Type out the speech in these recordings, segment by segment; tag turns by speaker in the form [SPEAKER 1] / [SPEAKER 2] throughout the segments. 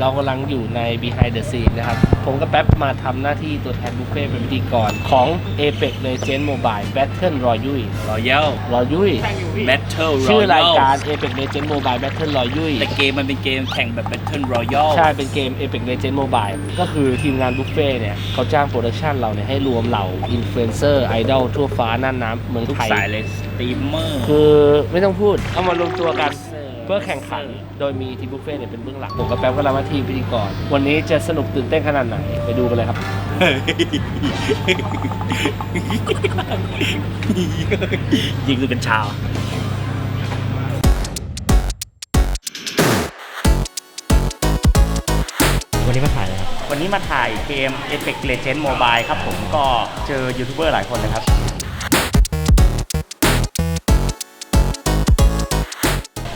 [SPEAKER 1] ครับเรากำลังอยู่ใน behind the scene นะครับ ผมกับแป๊บมาทำหน้าที่ตัวแทนบุฟเฟ่ต์เป็นพิธีกรของ Apex Legends Mobile Battle Royale
[SPEAKER 2] รอยัล
[SPEAKER 1] Royale
[SPEAKER 2] แบทเทิล
[SPEAKER 1] ชื่อรายการ Apex Legends Mobile Battle Royale
[SPEAKER 2] แต่เกมมันเป็นเกมแข่งแบบแบทเทิลรอยัล
[SPEAKER 1] ใช่ เป็นเกม Apex Legends Mobile ก็คือทีมงานบุฟเฟ่ต์เนี่ยเขาจ้างโปรดักชันเราเนี่ยให้รวมเหล่าอินฟลูเอนเซอร์ไอดอลทั่วฟ้าน่านน้ำเมือง
[SPEAKER 2] ทุก
[SPEAKER 1] ไทย
[SPEAKER 2] สายเลยสตรีมเมอร์
[SPEAKER 1] คือไม่ต้องพูดเอามารวมตัวกัน เพื่อแข่งขันโดยมีทีมบุฟเฟ่ต์เนี่ยเป็นเบื้องหลังผมกับแป๊บก็รับหน้าที่พิธีกรวันนี้จะสนุกตื่นเต้นขนาดไหนไปดูกันเลยครับ
[SPEAKER 2] ยิงดูกันชาว
[SPEAKER 3] วันนี้มาถ่ายอะไรครับ
[SPEAKER 2] วันนี้มาถ่ายเกม Apex Legends Mobile ครับผมก็เจอยูทูบเบอร์หลายคนเลยครับ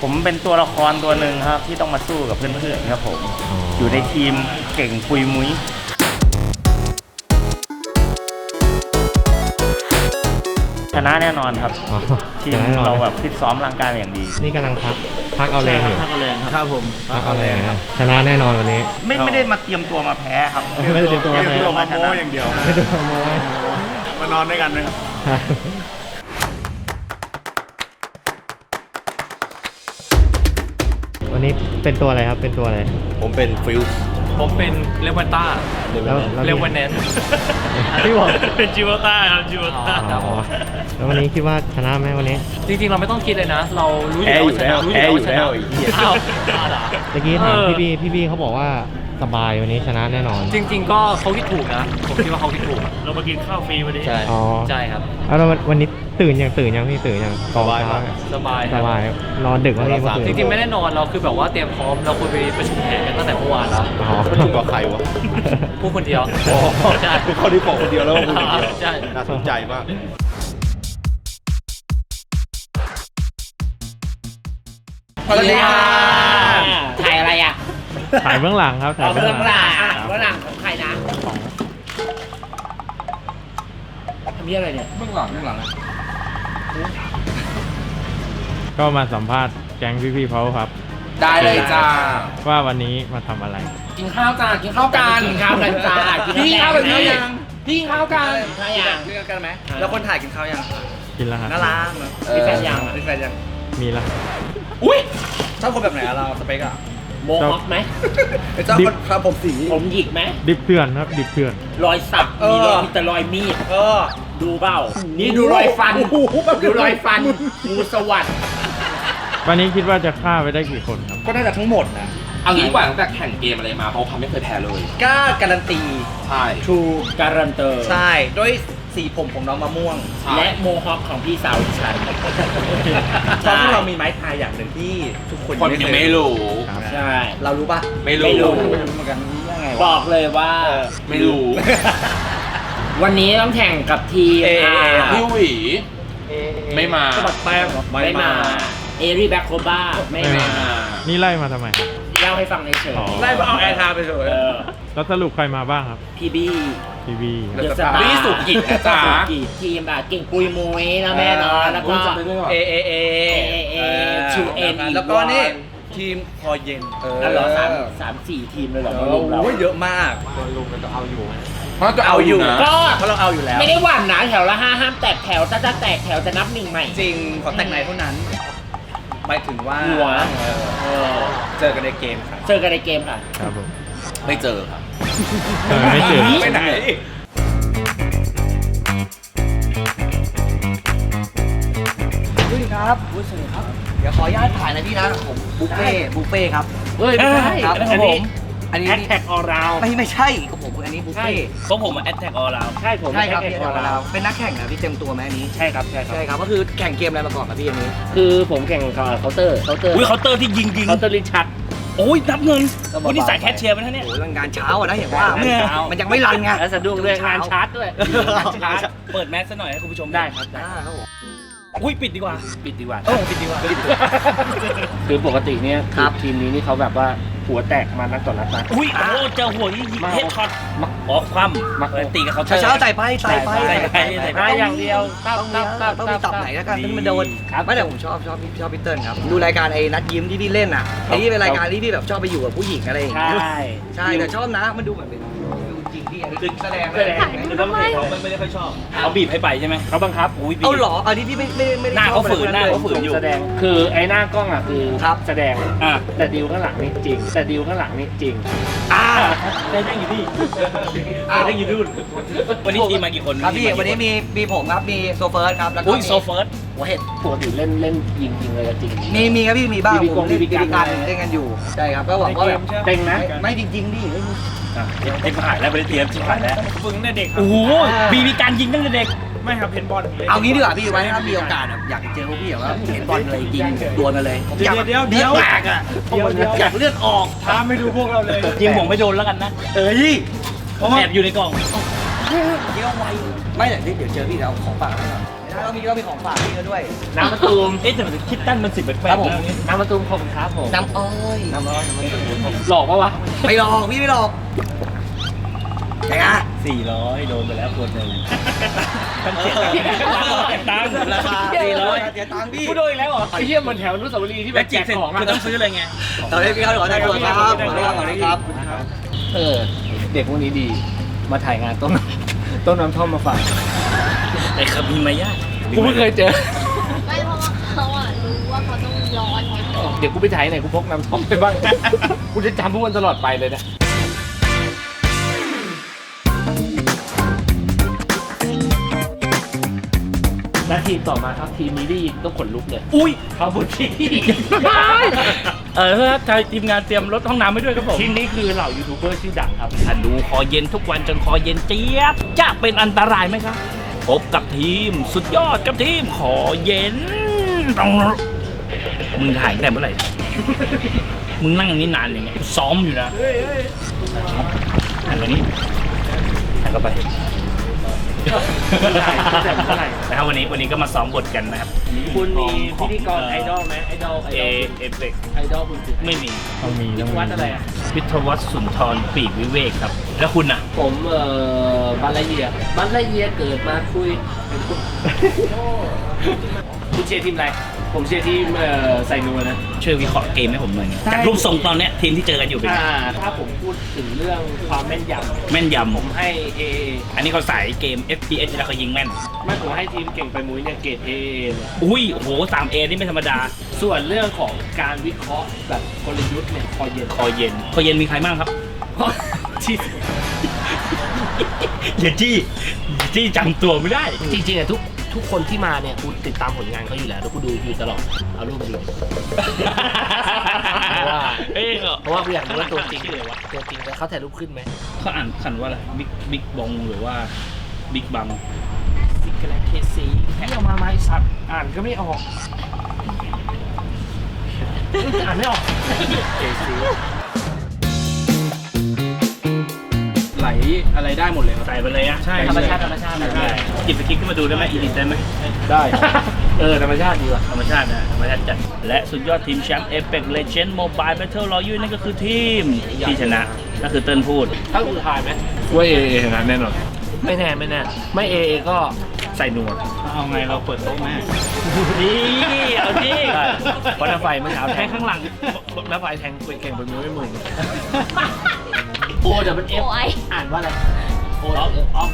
[SPEAKER 2] ผมเป็นตัวละครตัวหนึ่งครับ ที่ต้องมาสู้กับเพื่อนๆครับผมอยู่ในทีมเก่งปุยมุ้ยชนะแน่นอนครับ
[SPEAKER 3] อ๋อ
[SPEAKER 2] ทีม
[SPEAKER 3] จะได้นอน
[SPEAKER 2] เราแบบฟิตซ้อมร่างกายมาอย่างดี
[SPEAKER 3] นี่กำลังพักพักเอาแรงอยู่
[SPEAKER 2] พักเอาแรงครับ
[SPEAKER 1] ครับผม
[SPEAKER 3] พักเอาแรงนะชนะแน่นอนวันนี้
[SPEAKER 2] ไม่ไม่ได้มาเตรียมตัวมาแพ้ครับ
[SPEAKER 3] ไม่ได้เตรียมตัวมาแพ้
[SPEAKER 2] เตรียมตัวมาชนะอย่างเดียว
[SPEAKER 3] ไม่ดูโม้ย
[SPEAKER 2] มานอนด้วยกันนะครับ
[SPEAKER 3] นนี้เป็นตัวอะไรครับ เป็นตัวอะไร
[SPEAKER 4] ผมเป็นฟิล
[SPEAKER 5] ผมเป็นเลวันต้า
[SPEAKER 3] แล้วแล้ว
[SPEAKER 5] เลวันแนน
[SPEAKER 3] พี่บอก
[SPEAKER 2] เป็นจิวต้าครับจิวต้า
[SPEAKER 3] อ๋อแล้ววันนี้คิดว่าชนะไหมวันนี้
[SPEAKER 5] จริงๆ เราไม่ต้องคิดเลยนะ เรารู้อยู่แล้วว่าชนะรู้อยู่แล้วว่าชนะอ้าวอ้าวเหรอ
[SPEAKER 3] เมื่อกี้ถาม
[SPEAKER 5] เออ
[SPEAKER 3] พี่บี้พี่บี้เขาบอกว่าสบายวันนี้ชนะแน่นอน
[SPEAKER 5] จริง ๆ ก็เขาคิดถูกนะ ผมคิดว่าเขาคิดถูก
[SPEAKER 2] เรามากินข้าวฟรีวันนี้
[SPEAKER 4] ใช่
[SPEAKER 3] อ๋อ
[SPEAKER 5] ใช่ครับ
[SPEAKER 3] แล้ววันวันนี้ ตื่นยังตื่นยังพี่ตื่นยังกอง
[SPEAKER 4] สบาย
[SPEAKER 3] เช้ามา
[SPEAKER 4] ก
[SPEAKER 5] สบายค
[SPEAKER 3] ส
[SPEAKER 5] รับบา
[SPEAKER 3] ยนอนดึกแล้วนี่เมื่อคืน
[SPEAKER 5] จริงๆไม่ได้นอนเราคือแบบว่าเตรียมพร้อมเราคุยไปประชุมแผนกันตั้งแต่เมื่อวานแล้ว
[SPEAKER 3] อ๋อ
[SPEAKER 4] ประชุมกับใครวะ
[SPEAKER 5] พูดคนเดียว
[SPEAKER 4] อ๋อ
[SPEAKER 5] ใช่
[SPEAKER 4] เขาที่บอกคนเดียวแล้วว่าพูดคนเดียว
[SPEAKER 5] ใช่
[SPEAKER 4] น่าสนใจมาก
[SPEAKER 1] สวัสดีค่ะ
[SPEAKER 6] ถ่ายอะไรอะ
[SPEAKER 3] ถ่ายเบื้องหลังครับถ่าย
[SPEAKER 6] เอา
[SPEAKER 3] เบื้
[SPEAKER 6] เรื่
[SPEAKER 3] อ
[SPEAKER 6] องง
[SPEAKER 3] หลัง
[SPEAKER 6] ราวเรื่องราวของใครนะทำเรื่องอะไรเนี่ย
[SPEAKER 3] ก็มาสัมภาษณ์แก๊งพี่ๆเขาครับ
[SPEAKER 1] ได้เลยจ้า
[SPEAKER 3] ว่าวันนี้มาทำอะไร
[SPEAKER 1] กินข้าวจ้า กินข้าวกัน
[SPEAKER 6] กินข้าวกันจ้า
[SPEAKER 1] พี่กินข้าวกันหรือยังพี่กินข้าวกัน
[SPEAKER 6] ข้าวยัง
[SPEAKER 1] กินกันไหมแล้วคนถ่ายกินข้าวยัง
[SPEAKER 3] กินแล้วครับ
[SPEAKER 1] น่ารักเนอะ
[SPEAKER 6] มีแฟนยัง
[SPEAKER 1] มีแฟนยัง
[SPEAKER 3] มีแล้ว
[SPEAKER 1] อุ้ยชอบคนแบบไหนอะเราสเปกอะ
[SPEAKER 6] โมฮอคไหม
[SPEAKER 1] ชอบคนครับผมสี
[SPEAKER 6] ผมหยิกไหม
[SPEAKER 3] ดิบเถื่อนครับดิบเถื่อน
[SPEAKER 6] รอยสัก
[SPEAKER 1] เออ
[SPEAKER 6] มีรอยมีแต่รอยมีด
[SPEAKER 1] เออ
[SPEAKER 6] ดูเปล่านี่ดูรอยฟัน ดูรอยฟันงูสวัสด์
[SPEAKER 3] วันนี้คิดว่าจะฆ่าไปได้กี่คนครับ
[SPEAKER 1] ก็น่าจะทั้งหมดนะ
[SPEAKER 7] เอางี้ดีกว่าตั้งแต่แข่งเกมอะไรมาเพราะเขาไม่เคยแพ้เลย
[SPEAKER 1] กล้าการันตี
[SPEAKER 7] ใช่
[SPEAKER 1] ทรู
[SPEAKER 6] การันเตอร์
[SPEAKER 1] ใช่ด้วยสีผมของน้องมะม่วง
[SPEAKER 7] ใช่
[SPEAKER 6] และโมฮอคของพี่สาวดิฉัน
[SPEAKER 1] เพราะพวกเรามีไม้ทายอย่างหนึ่งที่ทุกคน
[SPEAKER 7] คนยังไม่รู้
[SPEAKER 6] ใช่
[SPEAKER 1] เรารู้ปะ
[SPEAKER 7] ไม่รู้
[SPEAKER 6] ไม่รู้
[SPEAKER 1] ไม่รู้เหมือนกันยังไง
[SPEAKER 6] บ
[SPEAKER 1] วะ
[SPEAKER 6] อกเลยว่า
[SPEAKER 7] ไม่รู้
[SPEAKER 6] วันนี้ต้องแข่งกับทีม
[SPEAKER 1] เอเอ
[SPEAKER 6] อ่า
[SPEAKER 7] พี่หวีไม่มา
[SPEAKER 1] สะบัดแป้งเหรอ
[SPEAKER 6] ไม่มา เอริแบคโคบ้าไม่
[SPEAKER 3] ไม่
[SPEAKER 6] มา
[SPEAKER 3] มา นี่ไล่มาทำไม
[SPEAKER 6] เล่าให้ฟังเฉย
[SPEAKER 3] อ๋อ
[SPEAKER 1] ไล่มาเอาแอร์ไทม์ไปเถ
[SPEAKER 6] เอ
[SPEAKER 1] อะ
[SPEAKER 6] อ
[SPEAKER 3] แล้วสรุปใครมาบ้างครับ
[SPEAKER 6] พี่บี้
[SPEAKER 3] ทีวี
[SPEAKER 1] เดี๋
[SPEAKER 6] เด
[SPEAKER 1] ยว
[SPEAKER 6] อะ
[SPEAKER 1] ส
[SPEAKER 6] ส
[SPEAKER 1] ตาร์
[SPEAKER 6] ตาร์
[SPEAKER 7] บี้สุกิจนะจ๊ะ
[SPEAKER 6] สุกิจทีมแบบเก่งปุยมุยนะแม่เนาะแล้วก็
[SPEAKER 7] จำได้ด้วยว่ะ
[SPEAKER 1] เอเอเอ
[SPEAKER 6] เอชูเอ็นอีก
[SPEAKER 1] แล้วก็นี่
[SPEAKER 6] วัน
[SPEAKER 1] ทีมคอเย็นเออ
[SPEAKER 6] นั่นเหรอสามสามสี่ทีมเลยเหรอ
[SPEAKER 1] โอ
[SPEAKER 6] มารวมเรา้
[SPEAKER 1] ยเยอะมาก
[SPEAKER 7] เพราะจะเอาอยู่นะ
[SPEAKER 6] ก็
[SPEAKER 1] เพราะเราเอาอยู่แล้ว
[SPEAKER 6] ไม่ได้หวั่นนะแถวละห้าห้ามแตกแถวถ้าจะแตกแถวจะนับหนึ่งใหม่
[SPEAKER 1] จริงขอแต่งในเท่านั้นหมายถึงว่า
[SPEAKER 6] หัว
[SPEAKER 1] เออ
[SPEAKER 6] เออ
[SPEAKER 1] เจอกันในเกมครับ
[SPEAKER 6] เจอกันในเกมค่ะ
[SPEAKER 3] ครับผม
[SPEAKER 7] ไม่เจอครับ
[SPEAKER 3] เออไม่ตื่น
[SPEAKER 1] ไปไหน
[SPEAKER 8] สวัสดีครับสวัสดีครับ เดี๋ยวขออนุญาตถ่ายนะพี่นะผมบุฟเฟ่ต์บุฟเฟ่ต์ครับ
[SPEAKER 6] เฮ้ยไม่ใช่
[SPEAKER 8] ครับ
[SPEAKER 6] อัน
[SPEAKER 8] ของผ
[SPEAKER 6] นี้
[SPEAKER 8] ม อันนี้
[SPEAKER 6] แอคแท็กออราว
[SPEAKER 8] ไม่ไม่ใช่ของผมอันนี้บุฟ
[SPEAKER 6] ใช่
[SPEAKER 8] เฟ่ต์
[SPEAKER 2] เพราะผมแอตแทกออลาว
[SPEAKER 6] ใช่ผม
[SPEAKER 8] ใช่ครับ
[SPEAKER 6] แอค
[SPEAKER 8] พี่
[SPEAKER 6] แท็กออ
[SPEAKER 8] เรา
[SPEAKER 6] ราว
[SPEAKER 8] เป็นนักแข่งนะพี่เต็มตัวไหมอันนี้
[SPEAKER 6] ใช่ครับใช่ครับ
[SPEAKER 8] ใช่ครับก็คือแข่งเกมอะไรมาก่อนครับพี่อันนี้
[SPEAKER 6] คือผมแข่งกับเคาน์เตอร์เคาน์เตอร์
[SPEAKER 2] อุ้ยเคาน์เตอร์ที่ยิงยิง
[SPEAKER 6] เคาน์เตอร์ลินชัก
[SPEAKER 2] โอ้ยนับเงิน
[SPEAKER 6] ก็เบาๆ
[SPEAKER 2] วันนี้สายแคชเชียร์ไหมท่านเนี่ย
[SPEAKER 8] โอ้ยงานเช้าอะนะอย่างว่า
[SPEAKER 6] งานเช้า
[SPEAKER 8] มันยังไม่รันไง
[SPEAKER 6] แล้วสะดวกด้วยงานชาร์จด้วยงานชาร์จ
[SPEAKER 2] เปิดแมสซะหน่อยให้คุณผู้ชม
[SPEAKER 6] ได้ครับได้
[SPEAKER 8] อ่าครับผม
[SPEAKER 2] อุ้ยปิดดีกว่า
[SPEAKER 6] ปิดดีกว่า
[SPEAKER 2] เออปิดดีกว่า
[SPEAKER 6] คือปกติเนี่ย
[SPEAKER 8] ครับ
[SPEAKER 6] ทีมนี้นี่เขาแบบว่า
[SPEAKER 1] หัวแตกมานัดต่อนัดนะ
[SPEAKER 2] อุ้ยโอ้เจอหัวนี่ยิงเฮดช็อตออกความมาตีกับเขา
[SPEAKER 8] เช้าเช้าๆใส่ไปใส่ไป
[SPEAKER 2] ใส่ไปใส่ไป
[SPEAKER 1] มาอย่างเดียวตับ
[SPEAKER 8] ต้องมี
[SPEAKER 1] ตับตับ
[SPEAKER 8] ต้องมีตับไหนแล้วกันที่มันโดน
[SPEAKER 1] ครับ
[SPEAKER 8] ไม่แต่ผมชอบชอบพี่ชอบพี่เติ้ลครับดูรายการไอ้นัดยิ้มที่พี่เล่นอะไอ้ที่เป็นรายการที่พี่แบบชอบไปอยู่กับผู้หญิงอะไรอย่าง
[SPEAKER 1] ใช่
[SPEAKER 8] เงี้ยใช่แต่ชอบนะมันดูเหมือนเป็นจริง พี่อันนี้คือแสดง
[SPEAKER 1] แสดง
[SPEAKER 2] คือต้องเห็นเขาไม่ได้ค่อยชอบเขาบีบให้ไปใช่ไหม
[SPEAKER 1] เขาบังคับ
[SPEAKER 2] อุ้ยบีบ
[SPEAKER 8] เอาเหรออันนี้พี่ไม่ไม่ไม่ได้
[SPEAKER 2] หน้าเขา
[SPEAKER 8] ชอบ
[SPEAKER 2] ฝืนหน้าเขาฝืนอยู่
[SPEAKER 1] แสดง คือไอ้หน้ากล้องอะคือ
[SPEAKER 8] ครับ
[SPEAKER 1] แสดง
[SPEAKER 2] อะ
[SPEAKER 1] แต่ดิวข้างหลังนี่จริง แต่ดิวข้างหลังนี่จริง
[SPEAKER 8] อ่า
[SPEAKER 2] ได้ได้อยู่นี่ได้อยู่นู่นวันนี้ทีมมากี่คน
[SPEAKER 8] ครับพี่วันนี้มีมีผมครับมีโซเฟิร์สครับแล้วก็
[SPEAKER 2] อุ้ย
[SPEAKER 8] มี
[SPEAKER 2] โซเฟิร์ส
[SPEAKER 8] หัวเห็ด
[SPEAKER 1] ปกติเล่นเล่นยิงจริงเลยกับจริง
[SPEAKER 8] มีมีครับพี่มีบ้าง
[SPEAKER 1] BB
[SPEAKER 8] ผมเล่น
[SPEAKER 1] BB
[SPEAKER 8] บีบีกัน
[SPEAKER 1] เลย
[SPEAKER 8] เล่นกันอยู่ใช่ครับก็หวังว่าแบบ
[SPEAKER 1] เต็งนะ
[SPEAKER 8] ไม่จริงๆดิเฮ้ย
[SPEAKER 2] อะเด็กหายแล้วไม่ได้เตรียมชิบหายแล้ว
[SPEAKER 5] ฝึกตั้งแต่เด็กครับ
[SPEAKER 2] โอ้โหบีมีการยิงตั้งแต่เด็ก
[SPEAKER 5] ไม่ครับเพนบอล
[SPEAKER 8] เอางี้ดีกว่าพี่ไว้ถ้ามีโอกาสแบบอยากเจอพวกพี่แบบว่าเห็นบอลเลยยิงดวลกันเลยผมอยาก
[SPEAKER 5] เดี๋ยวเดี๋ยว
[SPEAKER 8] ลือแตกอะ
[SPEAKER 5] เดี๋ยวเดี๋ยว
[SPEAKER 8] อยากเลือดออก
[SPEAKER 5] ท้าไม่ดูพวกเราเลย
[SPEAKER 2] ยิงผมไม่โดนแล้วกันนะ
[SPEAKER 8] เอ้ย
[SPEAKER 2] แอบอยู่ในกล่อง
[SPEAKER 8] เยี่ยวไวไม่แต่เดี๋ยวเจอพี่เดี๋ยวเอาของฝากให้ก่อน แล้วเรามีเรามีของฝากพี่เขาด้วย
[SPEAKER 1] น้ำมะตูม
[SPEAKER 2] เอ๊ะแต่มันคิดตั้นมันสิบแปลกๆ
[SPEAKER 8] ครับผม
[SPEAKER 2] นะ
[SPEAKER 1] น้ำมะตูมขอบคุณครับผม
[SPEAKER 8] น้ำอ้อย
[SPEAKER 1] น้ำร้อนน้ำมะตูมหลอกปะวะ
[SPEAKER 8] ไม่หลอกพี่ไม่หลอกไงอะ
[SPEAKER 2] สี่ร้อยโดนไปแล้วคนหนึ่งต้องเสียตังค์ราคา
[SPEAKER 8] สี่
[SPEAKER 2] สี่
[SPEAKER 8] ร้
[SPEAKER 2] ร้
[SPEAKER 8] อ
[SPEAKER 2] อยย
[SPEAKER 8] เสียตังค์พี่
[SPEAKER 1] พูดโดยแล้วเหรอไอ้เหี้ยเหมือนแถวอนุสาวรีย์ที่แบ
[SPEAKER 2] แล้ว
[SPEAKER 1] บ
[SPEAKER 2] จี
[SPEAKER 1] แจ
[SPEAKER 2] บ
[SPEAKER 1] ก
[SPEAKER 2] เสร็จ
[SPEAKER 1] ของ
[SPEAKER 2] คือต้อง
[SPEAKER 1] อะ
[SPEAKER 2] ซื้อเลยไง
[SPEAKER 8] ตอนนี้พี่เขาขอได้ตัวครับขอได้ก่อนเลยครับ
[SPEAKER 1] เออ เด็กพวกนี้ดี มาถ่ายงานต้น ต้นน้ำท่อมมาฝาก
[SPEAKER 2] ไอ้คำมีมายา
[SPEAKER 1] กูไม่เคยเจอ
[SPEAKER 9] ไม่เพราะว่าเขาอะรู้ว่าเขาต้องร้อนไง
[SPEAKER 1] เดี๋ยวกูไปถ่ายไหนกูพกน้ำท่อมไปบ้าง กูจะจำพวกมันตลอดไปเลยนะและทีมต่อมาครับทีมนี้ได้ยินต้องขนลุกเลย
[SPEAKER 2] อุ้ย
[SPEAKER 1] คาบุชิ
[SPEAKER 2] เออครับทางทีมงานเตรียมรถห้องน้ำไว้ด้วยครับผม
[SPEAKER 1] ทีมนี้คือเหล่ายูทูบเบอร์ชื่อดังครับ
[SPEAKER 2] ถ้าดูคอเย็นทุกวันจนคอเย็นเจี๊ยบ จะเป็นอันตรายไหมครับ พบกับทีมสุดยอดกับทีมคอเย็นตองมึงถ่ายตั้เมื่อไหร่ มึงนั่งอย่างนี้นานยังไงซ้อมอยู่นะหันมานี้หันเข้าไปนะครับวันนี้วันนี้ก็มาซ้อมบทกันนะครับ
[SPEAKER 1] คุณมีพิธีกรไอดอลไหมไอดอลไอ
[SPEAKER 2] เอ
[SPEAKER 1] ดอล
[SPEAKER 2] เอฟเฟก
[SPEAKER 1] ไอดอลคุณคือ
[SPEAKER 2] ไม่มี
[SPEAKER 3] ต้องมีต้องมี
[SPEAKER 1] วัดอะไรอะ
[SPEAKER 2] วิทยวัฒน์สุนทรปีกวิเวกครับ แล้วคุณอะ
[SPEAKER 1] ผมเอ่อบัลละเยียบัลละเยียเกิดมาคุยเป็นคุณคุณเชียร์ทีมอะไร ผมเชียร์ทีมเอ่อไซนัวนะ
[SPEAKER 2] ช่วยวิเคราะห์เกมให้ผมหน่อยจากรูปทรงตอนเนี้ยทีมที่เจอกันอยู่เป็นไง
[SPEAKER 1] อ่า ถ้าผมพูดถึงเรื่องความแม่นยำ
[SPEAKER 2] แม่นย
[SPEAKER 1] ผมให้ A ำ
[SPEAKER 2] อันนี้เขาสายเกม FPS แล้วเขายิงแม่น
[SPEAKER 1] ไม่ผมให้ทีมเก่งไปมุ้ยเนี่ยเกรด A เลย
[SPEAKER 2] อุ้ยโอ้โหสามเอนี่ไม่ธรรมดา
[SPEAKER 1] ส่วนเรื่องของการวิเคราะห์แบบกลยุทธ์เนี่ยพอเย็น
[SPEAKER 2] คอเย็น คอเย็นมีใครบ้างครับ
[SPEAKER 1] ที่
[SPEAKER 2] อย่าจี้อย่าจี้จำตัวไม่ได้
[SPEAKER 1] จริงๆอะทุกทุกคนที่มาเนี่ยกูติดตามผลงานเขาอยู่แล้วแล้วกูดูอยู่ตลอดเอารูปมาดู เพราะว่า
[SPEAKER 2] เอ้ยเหรอ
[SPEAKER 1] เพราะว่ากูอยากรู้ว่าตัวจริงเลยวะตัวจริงแล้วเขาถ่ายรูปขึ้นไหม
[SPEAKER 2] เขาอ่านขันว่าอะไรบิ๊กบิ๊กบองหรือว่าบิ๊กบัง
[SPEAKER 1] สิกแลเคซีที่เอามาไม้สัตว์อ่านก็ไม่ออก อ่านไม่ออกเคซี
[SPEAKER 5] อะไรได้หมดเลยครับ
[SPEAKER 2] ใส่ไปเลยอะ
[SPEAKER 5] ใช่
[SPEAKER 1] ธรรมชาติธรรมชาติ
[SPEAKER 2] ได้หยิบสคริปต์ขึ้นมาดูได้ไหมอีดิทได้ไหม
[SPEAKER 1] ได้ เออธรรมชาติดีว่ะ
[SPEAKER 2] ธรรมชาตินะธรรมชาติจัด และสุดยอดทีมแชมป์เอเ c กเลเจนด์โมบายแบทเทิลรอยูนั่นก็คือทีมที่ชนะก็คือเติ้ลพูด
[SPEAKER 1] ถ้ากูทายไหม
[SPEAKER 5] ว่าเอเอชนะแน่นอน
[SPEAKER 1] ไม่แน่ไม่แน่ไม่เอก็ใส่หนวด
[SPEAKER 2] เอาไงเราเปิดโต๊ะแม่ดีเอาดิ
[SPEAKER 1] เพราะน้าไฟเมื่อเช้าแทงข้างหลังน้าไฟแทงคุยแข่งบนมือไม่มึงโอ เดี๋ยวมันเอฟ
[SPEAKER 9] โอ้ย
[SPEAKER 1] อ่านว่าอะไรโอออฟ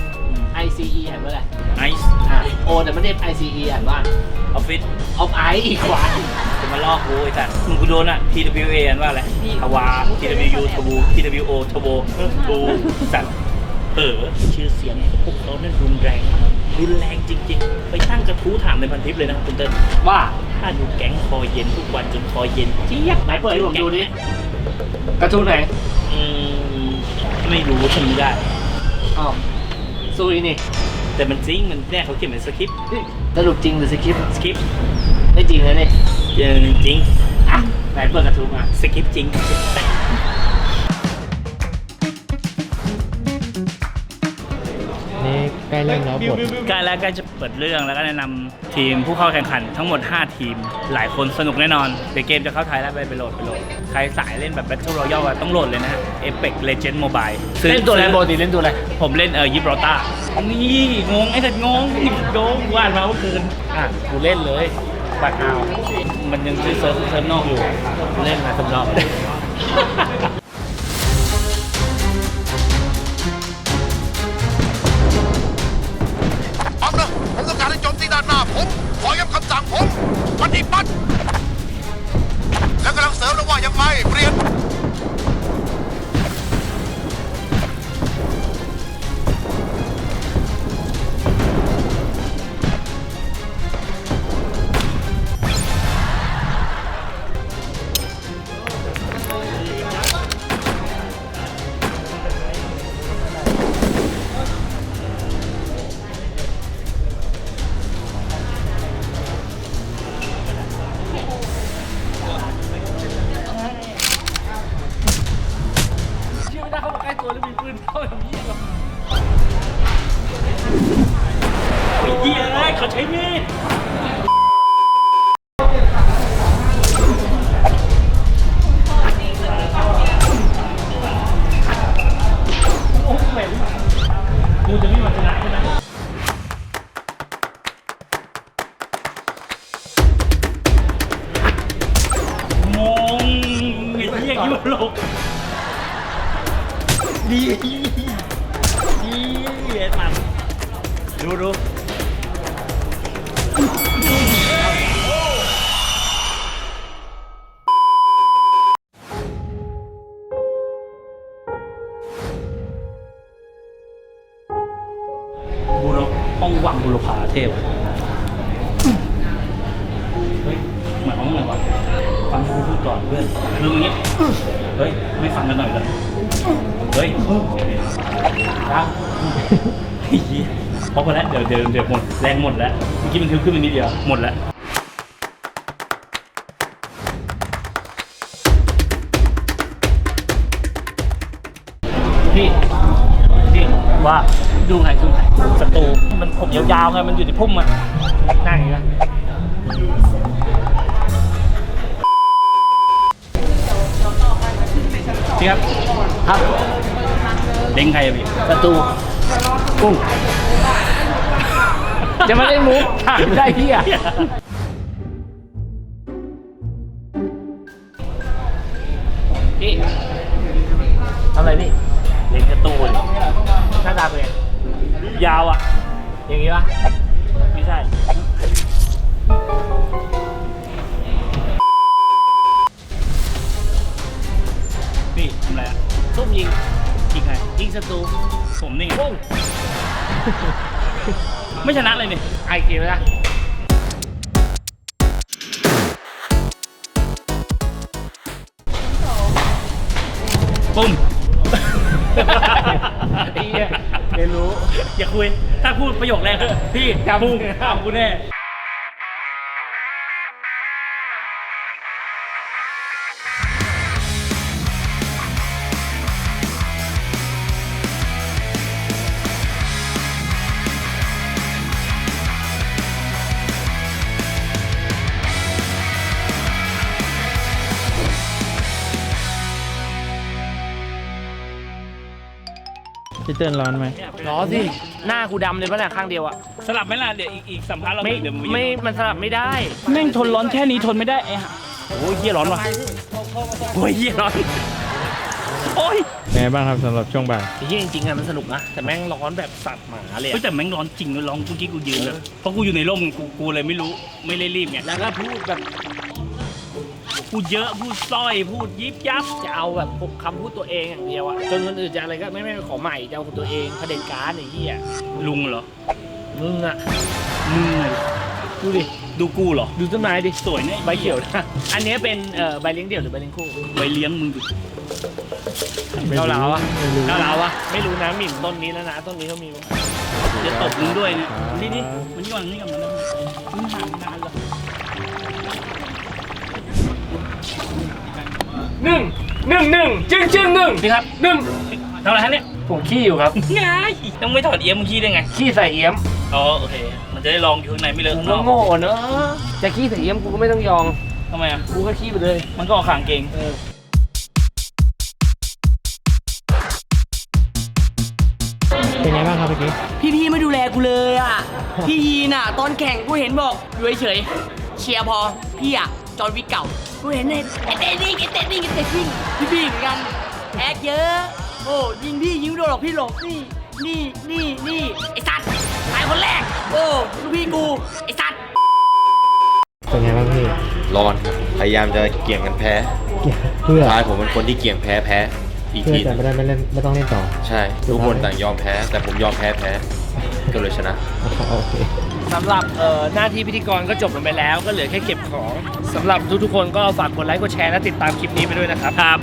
[SPEAKER 1] I C E อ่านว่าอะไร
[SPEAKER 2] ไอซ์
[SPEAKER 1] อะโอเดี๋ยวมันเอฟ I C E อ่านว่า
[SPEAKER 2] ออฟฟิศ
[SPEAKER 1] ออฟไออีกว่า
[SPEAKER 2] จะมาลอกกูไอ้สัตว์มึงกูโดนอะ TWA อันว่าอะไรทวา TWU ทวู TWO ทโวทูสัตว์เออชื่อเสียงพวกเขานั่นรุนแรง รุนแรงจริง ๆ ไปตั้งกระทู้ถามในพันทิปเลยนะครับคุณเติ้ล
[SPEAKER 1] ว่า
[SPEAKER 2] ถ้าดูแก๊งคอเย็นทุกวันจนคอเย็นเจี๊ยบ
[SPEAKER 1] ไหนเปิดให้ผมดูดิกระทู้ไหน
[SPEAKER 2] อืม ไม่รู้ทำไม่ได้
[SPEAKER 1] อ้าวซุยนี่
[SPEAKER 2] แต่มันจริงมันแน่เขาเขียนเป็นสคริปต์
[SPEAKER 1] สรุปจริงหรือสคริปต์
[SPEAKER 2] สคริปต์
[SPEAKER 1] ไม่จริงนะนี่
[SPEAKER 2] เออจริง
[SPEAKER 1] อะไหนเปิดกระทู้มา
[SPEAKER 2] สคริปต์จริง
[SPEAKER 3] ใกล้เริ่มแล้วบท
[SPEAKER 2] ใกล้แล้วใกล้จะเปิดเรื่องแล้วก็แนะนำทีมผู้เข้าแข่งขันทั้งหมด 5 ทีม หลายคนสนุกแน่นอนเดี๋ยวเกมจะเข้าไทยแล้วไปไปโหลดไปโหลด ใครสายเล่นแบบ Battle Royale อะต้องโหลดเลยนะฮะ Apex Legends Mobile ซื้อ
[SPEAKER 1] เล่นตัวอะไรโบดีเล่นตัวอะไร
[SPEAKER 2] ผมเล่นเออยิบรอต้านี่งงไอ้สัตว์งงงงวาดมาเมื่อคืน
[SPEAKER 1] อะกูเล่นเลยบัตรเอา
[SPEAKER 2] มันยังซื้อเซิร์ฟเซิร์ฟนอกอยู่
[SPEAKER 1] กูเล่นมาสำรอง
[SPEAKER 10] ฟัง เขา
[SPEAKER 1] ใช้
[SPEAKER 2] มีด
[SPEAKER 1] กูจะไม่มาชนะใช่ไหม
[SPEAKER 2] งงไอ้เหี้ยยุโรปดีดีไอ้สัตว์ดูดู ไอ้เหี้ยพอพอแล้วเดี๋ยวเดี๋ยวเดี๋ยวหมดแรงหมดแล้วเมื่อกี้มันทึบขึ้นไปนิดเดียวหมดแล้วพี่พี่ว่าดูไงดูไงศัตรูมันผมยาวๆไงมันอยู่ในพุ่มอะนั่งอย่างนี้นะพี่ครับครับเด้งใครอะพี่
[SPEAKER 1] ประตู กุ้งจะมาเล่นมุกถามได้พี่อะพี่ทำอะไรพี่
[SPEAKER 2] เด้งกระตูน
[SPEAKER 1] หน้าตาเป็นไง
[SPEAKER 2] ยาวอะ
[SPEAKER 1] อย่างนี้ปะ
[SPEAKER 2] ไม่ใช่พี่ทำอะไรอะ
[SPEAKER 1] ซุ่มยิง
[SPEAKER 2] ยิงใคร
[SPEAKER 1] ยิงศัตรู
[SPEAKER 2] ผมนี่ไง
[SPEAKER 1] ปุ้ง
[SPEAKER 2] ไม่ชนะเลยนี่
[SPEAKER 1] ไอเกมไหมล่ะ
[SPEAKER 2] ปุ้ม
[SPEAKER 1] ไอ้เหี้ยเรียนรู้
[SPEAKER 2] อย่าคุย ถ้าพูดประโยคแรกอะพี่
[SPEAKER 1] จำ
[SPEAKER 2] ปุ้มจำกูแน่
[SPEAKER 3] พี่เติ้ลร้อนไหม
[SPEAKER 1] ล้อสิหน้ากูดำเลยปะเนี่ยข้างเดียวอะ
[SPEAKER 2] สลับไหมล่ะเดี๋ยวอีกอีกสัมภาษณ์เรา
[SPEAKER 1] ไม่
[SPEAKER 2] อีกเดี๋ยวง
[SPEAKER 1] ไม่มันสลับไม่ได้
[SPEAKER 2] แม่งทนร้อนแค่นี้ทนไม่ได้ไอ้ห่าโอ้ยเหี้ยร้อนว่ะโอ้ยเหี้ยร้อนโอ้ย
[SPEAKER 3] เป็นไงบ้างครับสำหรับช่วงบ่าย
[SPEAKER 1] ไอ้เหี้ยจริงๆอะมันสนุกนะแต่แม่งร้อนแบบสัตว์หมาเลยอะ
[SPEAKER 2] เฮ้ยแต่แม่งร้อนจริงเลยร้อนเมื่อกี้กูยืนเลยเพราะกูอยู่ในร่มกูกูเลยไม่รู้ไม่ได้รีบไง
[SPEAKER 1] แล้วก็พูดแบบ
[SPEAKER 2] พูดเยอะพูดสร้อยพูดยิบยับ
[SPEAKER 1] จะเอาแบบคำพูดตัวเองอย่างเดียวอะจนคนอื่นจะอะไรก็ไม่ไม่ขอใหม่จะเอาของตัวเองเผด็จการไอ้เหี้ย
[SPEAKER 2] ลุงเหรอ
[SPEAKER 1] มึงอะ
[SPEAKER 2] มึงเลย
[SPEAKER 1] ดูดิ
[SPEAKER 2] ดูกูเหรอ
[SPEAKER 1] ดูต้นไม้ดิ
[SPEAKER 2] สวยเนี่ย
[SPEAKER 1] ใบเขียวนะอันนี้เป็นเอ่อใบเลี้ยงเดี่ยวหรือใบเลี้ยงคู่
[SPEAKER 2] ไว้เลี้ยงมึงดู
[SPEAKER 3] ไม่รู้
[SPEAKER 1] เกาเหลาอะ
[SPEAKER 3] ไม่รู้
[SPEAKER 1] เกาเหลาอะไม่รู้นะหมิ่นต้นนี้แล้วนะต้นนี้เขามีมั้ย
[SPEAKER 2] จะตบมึงด้วยเนี่ยนี่นี่มันนี่ก่อนนี่ก่อนนะมึงห่างนานเหรอ
[SPEAKER 1] หนึ่งหนึ่งหนึ่งจึ้งจึ้งหนึ่ง
[SPEAKER 2] พี่ครับ
[SPEAKER 1] หนึ่ง
[SPEAKER 2] ทำอะไรฮะเนี่ย
[SPEAKER 1] ผมขี้อยู่ครับ
[SPEAKER 2] ง่ายต้องไม่ถอดเอี้ยมเมื่อกี้ได้ไง
[SPEAKER 1] ขี้ใส่เอี้ยม
[SPEAKER 2] อ๋อโอเค มันจะได้ลองอยู่ข้างในไม่เลอะ
[SPEAKER 1] กู
[SPEAKER 2] ข้างน
[SPEAKER 1] ก็
[SPEAKER 2] อก
[SPEAKER 1] โง่เนอะจะขี้ใส่เอี้ยมกูก็ไม่ต้องยอง
[SPEAKER 2] ทำไมอะ
[SPEAKER 1] กูก็ขี้ไปเลย
[SPEAKER 2] มันก็ออกขางเกง
[SPEAKER 3] เป็นไงบ้างครับเมื่อกี้
[SPEAKER 9] พี่ๆไม่ดูแลกูเลยอะ พี่ยีนอะ ตอนแข่งกูเห็นบอกอยู่เฉยๆเชียร์พอ พี่อะ จอร์นวิกเก่ากูเห็นไอ้ไอ้เตะนิ่งไอ้เตะนิ่งไอ้เตะนิ่งพี่พี่เหมือนกันแอคเยอะ โอ้ยิงพี่ยิงไม่โดนหรอกพี่หลบนี่นี่นี่นี่ไอ้สัตว์ตายคนแรก โอ้ลูกพี่กูไอ้สัตว์
[SPEAKER 3] เป็นไงบ้างพี่
[SPEAKER 4] ร้อนครับพยายามจะเกี่ยงกันแพ้
[SPEAKER 3] เพื่อ
[SPEAKER 4] ท้ายผมเป็นคนที่เกี่ยงแพ้แพ้ อีก
[SPEAKER 3] เพื่อ
[SPEAKER 4] ที
[SPEAKER 3] จะไม่ได้ไม่เล่นไม่ต้องเล่นต่อ
[SPEAKER 4] ใช่ ทุกคนต่างยอมแพ้ แต่ผมยอมแพ้แพ้ ก็เลยชนะ
[SPEAKER 3] โอเค
[SPEAKER 1] สำหรับเอ่อหน้าที่พิธีกรก็จบลงไปแล้ว ก็เหลือแค่เก็บของสำหรับทุกๆคนก็ฝากกดไลค์กดแชร์และติดตามคลิปนี้ไปด้วยนะครับ
[SPEAKER 2] ครับ